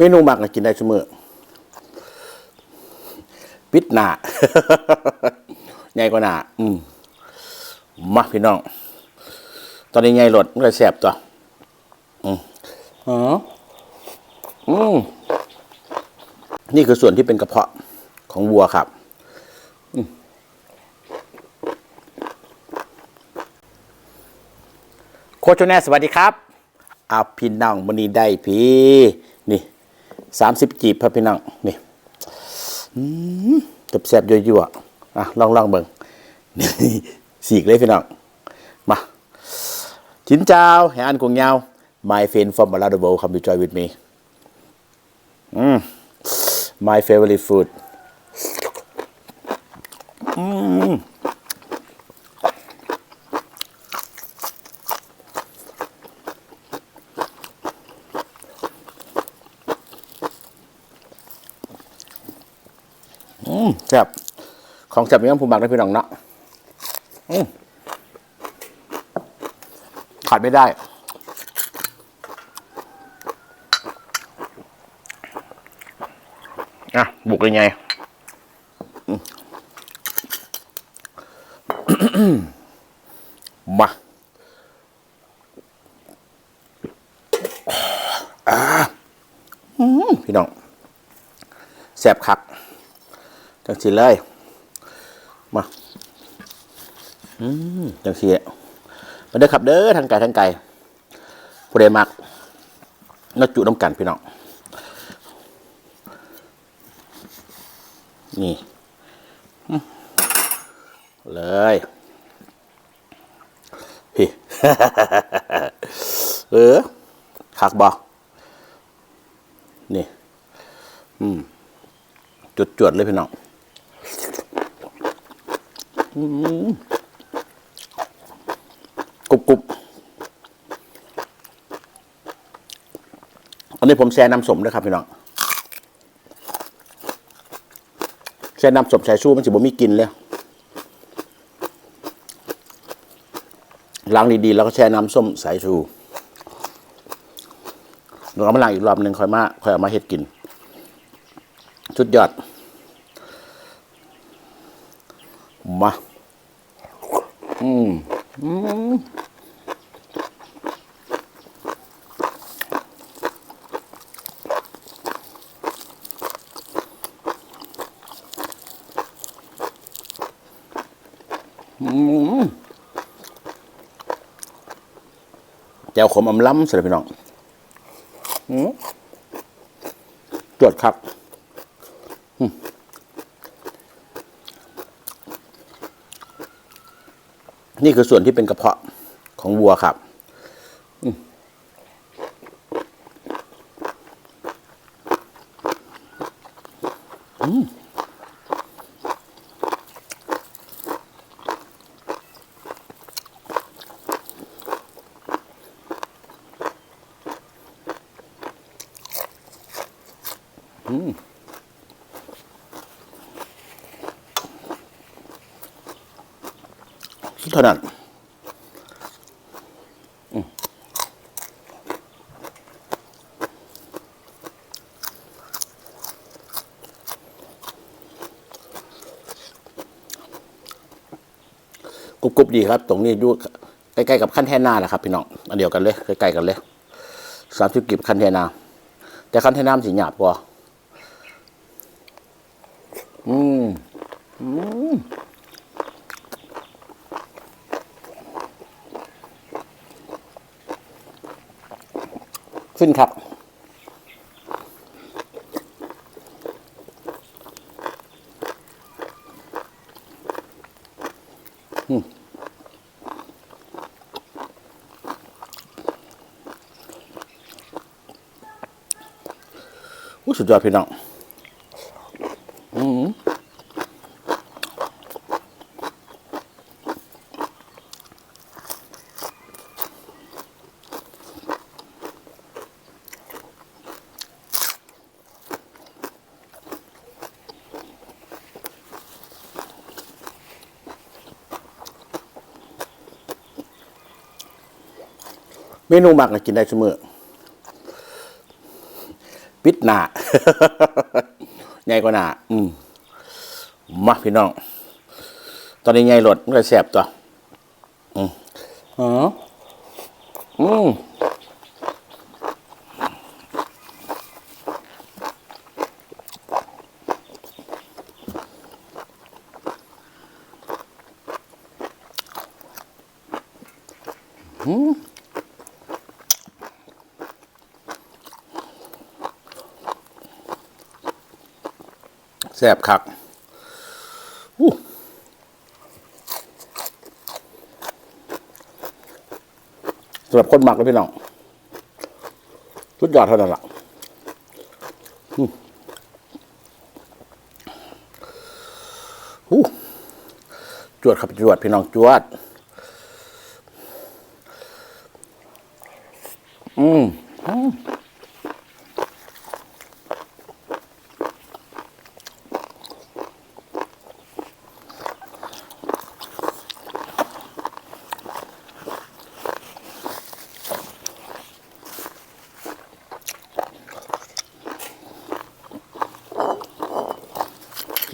เมนูมักนะกินได้เสมอปิดหน้าใหญ่กว่าหน้าอืมมาพี่น้อง ตอนนี้ใหญ่รถมันก็แสบตัวอืมอ๋ออืมนี่คือส่วนที่เป็นกระเพาะของวัวครับโคชแน่สวัสดีครับอาพี่น้องมันนี้ได้พี่นี่ สามสิบจีบครับพี่น้องนี่อืมตับแซบยั่วๆอะลองลองเบิ่งนี่สีกเลยพี่น้อง มาจินเจ้าแห่อันกงยาว my friend from around the world come to join with me อืม my favorite food อืม แซ่บของแซ่บยังผู้มักได้พี่น้องเนาะอืมขาดไม่ได้อะบุกยังไงอืมมาอ่าอืมพี่น้องแซ่บคัก จังสีเลยมาอืมจังสีมาเด้อขับเด้อทางไกลทางไกลผู้ใดมักนักจุน้ำกันพี่น้องนี่เลยพี่เออคักบอนี่จุดจวดๆเลยพี่น้อง กรุบกรุบอันนี้ผมแช่น้ำสมด้วยครับพี่น้องแช่น้ำสมใส่ชูมันสิบ่มีกินเลยล้างดีๆ แล้วก็แช่น้ำส้มสายชูแล้วก็มาล้างอีกรอบหนึ่งค่อยมาค่อยเอามาเฮ็ดกินสุดยอด มา อืมอืมแจ่วขมอำล้ำสุดเลยพี่น้องจวดครับ นี่คือส่วนที่เป็นกระเพาะของวัวครับอืมอืมอืมเท่านั้นกรุบกรุบดีครับ ตรงนี้อยู่ใกล้ๆกับขั้นแท่นาแหละครับพี่น้องอันเดียวกันเลยใกล้ๆกันเลยสามสิบกิบขั้นแท่นา แต่ขั้นแท่น้ำสีหยาบกว่าอืมอืม ขึ้นครับอู้สุดยอดพี่น้อง เมนูมักนะกินได้เสมอปิดหน้าใหญ่กว่าหน้าอืมมาพี่น้อง ตอนนี้ใหญ่รถมันก็แสบตัว อืมอ๋ออืม แสบคักอู้สำหรับคนหมักเลยพี่น้องสุดยอดเท่านั้นล่ะอืมอู้จวดครับจวดพี่น้องจวด อืม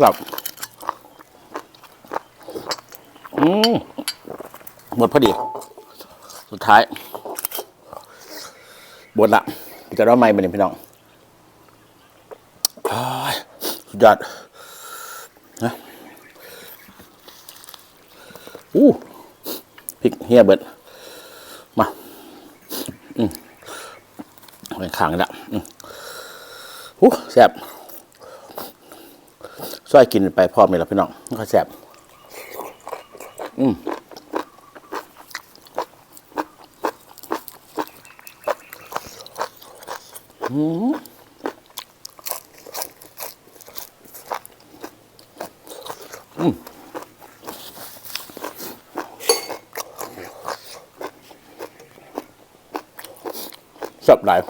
รับอืมหมดพอดี สุดท้ายบนละจะร้องไม่มาเนี่ยพี่น้องสุดยอดนะอู้พริกเฮียเบิด มา อืมไปขังละอืมอู้แซ่บ ซอยกินไปพร้อมเลยล้วพี่น้องก็แซ่บอืมอืมอืมแซ่บหลาย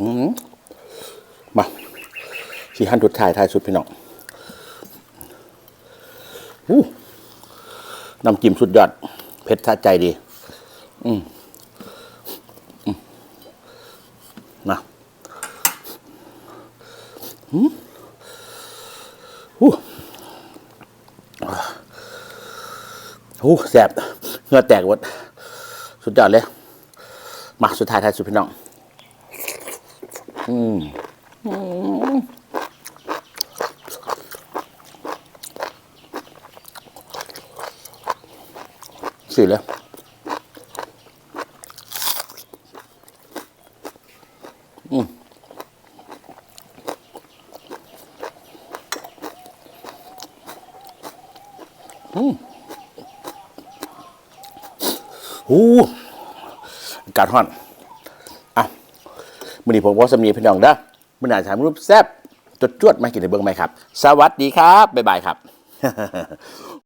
อืม ขั้นทุดท้ายท้ายสุดพี่น้องอู้น้ำจิ้มสุดยอด เผ็ดสะใจดี อืมอืมมาอืมอู้อู้แสบเหงื่อแตกหมดสุดยอดเลย มาสุดท้ายท้ายสุดพี่น้อง สิเลยอืมอืมอู้อาการ้อน อะมื่อนี้ผมว่าสำนีพี่น้องเด้อมื่อหนาถามรูปแซบจดจวดมากินในเบิ้งไหมครับ สวัสดีครับ บ๊ายบายครับ